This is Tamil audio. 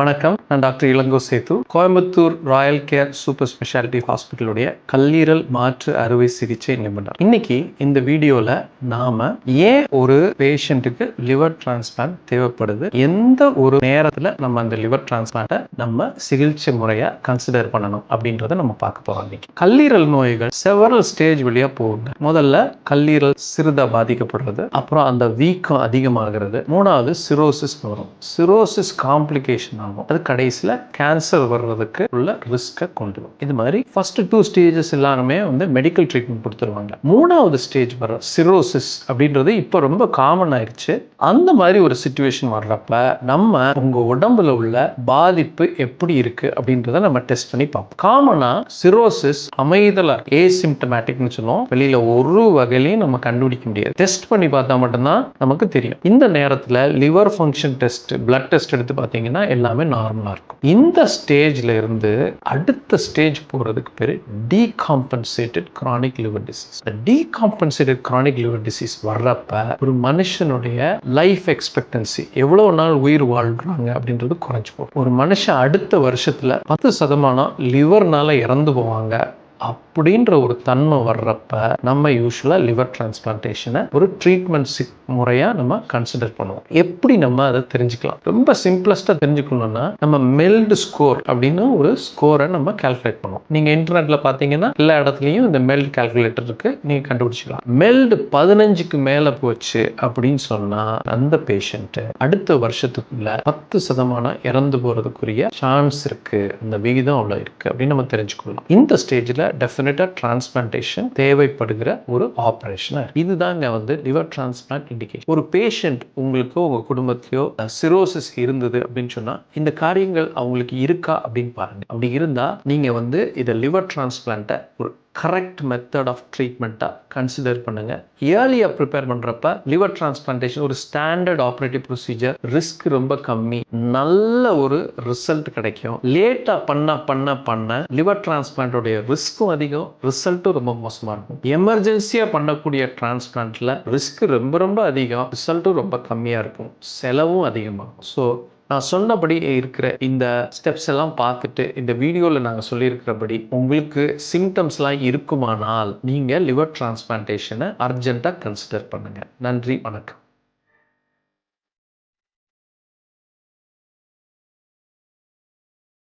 வணக்கம். நான் doctor Ilango Sethu Coimbatore royal care super speciality ஹாஸ்பிட்டலுடைய கல்லீரல் மாற்று அறுவை சிகிச்சை நிபுணர். இன்னைக்கு இந்த வீடியோல நாம ஏன் ஒரு பேஷண்ட்டுக்கு லிவர் டிரான்ஸ்பிளான்ட் தேவைப்படுது? எந்த ஒரு நேரத்துல நம்ம அந்த லிவர் டிரான்ஸ்பிளான்ட்டை நம்ம சிகிச்சை முறையை கன்சிடர் பண்ணணும் அப்படின்றத நம்ம பார்க்க போறோம் இன்னைக்கு. கல்லீரல் நோய்கள் செவரல் ஸ்டேஜ் வழியா போகுங்க. முதல்ல கல்லீரல் சிறுதா பாதிக்கப்படுறது அப்புறம் அந்த வீக்கம் அதிகமாகிறது. மூணாவது சிரோசிஸ் வரும். சிரோசிஸ் காம்ப்ளிகேஷன் ஆகும் அது கடைசியில் கேன்சர் வர்றதுக்கு உள்ள ரிஸ்க்கை கொண்டு வரும். இது மாதிரி ஃபர்ஸ்ட் டூ ஸ்டேஜஸ் எல்லாருமே வந்து மெடிக்கல் ட்ரீட்மெண்ட் கொடுத்துருவாங்க. மூணாவது ஸ்டேஜ் வர சிரோசிஸ் அப்படின்றது இப்போ ரொம்ப காமன் ஆயிடுச்சு அந்த மாதிரி ஒரு சுச்சுவேஷன் வர்றப்ப நம்ம உங்க உடம்புல உள்ள பாதிப்பு எப்படி இருக்கு அப்படின்றத நம்ம டெஸ்ட் பண்ணி பார்ப்போம். காமனா சிரோசிஸ் அமைதலா ஏசிம்டமேட்டிக்னு சொல்லுவோம். வெளியில ஒரு வகையிலையும் நம்ம கண்டுபிடிக்க முடியாது. டெஸ்ட் பண்ணி பார்த்தா மட்டும்தான் நமக்கு தெரியும். இந்த நேரத்தில் liver function test blood test எடுத்து பார்த்தீங்கன்னா எல்லாமே நார்மலாக இருக்கும். இந்த ஸ்டேஜில் இருந்து அடுத்த ஸ்டேஜ் போகிறதுக்கு பேர் decompensated chronic liver disease decompensated chronic liver disease வர்றப்ப ஒரு மனுஷனுடைய லைஃப் எக்ஸ்பெக்டன்சி எவ்வளோ நாள் உயிர் வாழ்றாங்க அப்படின்றது குறைஞ்சு போகும். ஒரு மனுஷன் அடுத்த வருஷத்தில் பத்து சதமானம் லிவர்னால இறந்து போவாங்க. அப்படின்ற ஒரு தன்மை வர்றப்ப நம்ம யூஸ்வலாக லிவர் டிரான்ஸ்பிளான்டேஷனை ஒரு ட்ரீட்மெண்ட் சிக் முறையாக நம்ம கன்சிடர் பண்ணுவோம். எப்படி நம்ம அதை தெரிஞ்சுக்கலாம்? ரொம்ப சிம்பிளஸ்ட்டாக தெரிஞ்சுக்கணும்னா நம்ம மெல்டு ஸ்கோர் அப்படின்னு ஒரு ஸ்கோரை நம்ம கால்குலேட் பண்ணுவோம். நீங்கள் இன்டர்நெட்டில் பார்த்தீங்கன்னா எல்லா இடத்துலையும் இந்த மெல்டு கால்குலேட்டர் இருக்குது நீங்கள் கண்டுபிடிச்சிக்கலாம். மெல்டு பதினஞ்சுக்கு மேலே போச்சு அப்படின்னு சொன்னால் அந்த பேஷண்ட்டு அடுத்த வருஷத்துக்குள்ள பத்து சதமானம் இறந்து போகிறதுக்குரிய சான்ஸ் இருக்கு. அந்த விகிதம் அவ்வளோ இருக்குது அப்படின்னு நம்ம தெரிஞ்சுக்கொள்ளலாம். இந்த ஸ்டேஜில் டெஃபினட்டாக டிரான்ஸ்பிளான்டேஷன் தேவைப்படுகிற ஒரு ஆப்ரேஷனாக இதுதாங்க வந்து லிவர் டிரான்ஸ்பிளான்ட் இண்டிகேஷன் ஒரு பேஷண்ட் உங்களுக்கோ உங்கள் குடும்பத்திலையோ சிரோசிஸ் இருந்தது அப்படின்னு சொன்னால் இந்த காரியங்கள் அவங்களுக்கு இருக்கா அப்படின்னு பாருங்க. அப்படி இருந்தால் நீங்கள் வந்து இதை லிவர் டிரான்ஸ்பிளான்ட்டை ஒரு கரெக்ட் மெத்தட் ஆஃப் ட்ரீட்மெண்ட்டாக கன்சிடர் பண்ணுங்கள் ஏர்லியாக ப்ரிப்பேர் பண்ணுறப்ப லிவர் டிரான்ஸ்பிளான்டேஷன் ஒரு ஸ்டாண்டர்ட் ஆப்ரேட்டிவ் ப்ரொசீஜர் ரிஸ்க் ரொம்ப கம்மி. நல்ல ஒரு ரிசல்ட் கிடைக்கும். லேட்டாக பண்ண பண்ண பண்ண லிவர் டிரான்ஸ்பிளான்டோடைய ரிஸ்க்கும் அதிகம். ரிசல்ட்டும் ரொம்ப மோசமாக இருக்கும். எமர்ஜென்சியாக பண்ணக்கூடிய டிரான்ஸ்பிளான்ட்டில் ரிஸ்க் ரொம்ப ரொம்ப அதிகம். ரிசல்ட்டும் ரொம்ப கம்மியாக இருக்கும். செலவும் அதிகமாகும். ஸோ நான் சொன்னபடி இருக்கிற இந்த ஸ்டெப்ஸ் எல்லாம் பார்த்துட்டு இந்த வீடியோவில் நாங்கள் சொல்லியிருக்கிறபடி உங்களுக்கு சிம்டம்ஸ்லாம் இருக்குமானால் நீங்கள் லிவர் டிரான்ஸ்பிளான்டேஷனை அர்ஜென்ட்டாக கன்சிடர் பண்ணுங்கள் நன்றி வணக்கம்.